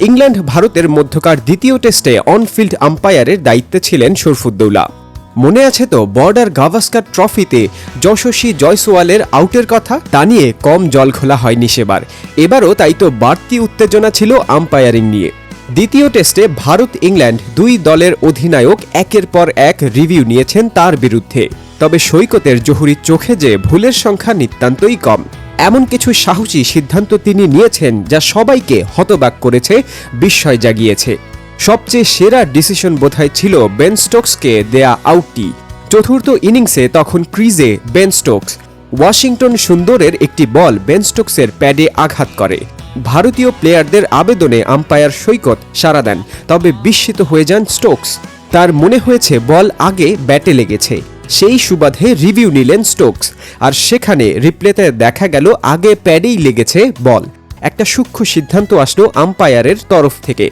England ভারতের মধ্যকার দ্বিতীয় টেস্টে অনফিল্ড আম্পায়ারের দায়িত্বে ছিলেন শরফুদ্দৌলা। মনে আছে তো, বর্ডার গাভাস্কার ট্রফিতে যশস্বী জয়সওয়ালের আউটের কথা? তা নিয়ে কম জল খোলা হয়নি সেবার। এবারও তাই তো বাড়তি উত্তেজনা ছিল আম্পায়ারিং নিয়ে। দ্বিতীয় টেস্টে ভারত ইংল্যান্ড দুই দলের অধিনায়ক একের পর এক রিভিউ নিয়েছেন তার বিরুদ্ধে। তবে সৈকতের জহুরি চোখে যে ভুলের সংখ্যা নিতান্তই কম। এমন কিছু সাহসী সিদ্ধান্ত তিনি নিয়েছেন যা সবাইকে হতবাক করেছে, বিস্ময় জাগিয়েছে। সবচেয়ে সেরা ডিসিশন বোধহয় ছিল বেন স্টোকসকে দেয়া আউটটি। চতুর্থ ইনিংসে তখন ক্রিজে বেন স্টোকস। ওয়াশিংটন সুন্দরের একটি বল বেন স্টোকসের প্যাডে আঘাত করে। ভারতীয় প্লেয়ারদের আবেদনে আম্পায়ার সৈকত সাড়া দেন, তবে বিস্মিত হয়ে যান স্টোকস। তার মনে হয়েছে বল আগে ব্যাটে লেগেছে। সেই সুবাদে রিভিউ নিলেন স্টোকস। আর সেখানে রিপ্লেতে দেখা গেল, আগে প্যাডেই লেগেছে বল। একটা সূক্ষ্ম সিদ্ধান্ত আসলো আম্পায়ারের তরফ থেকে।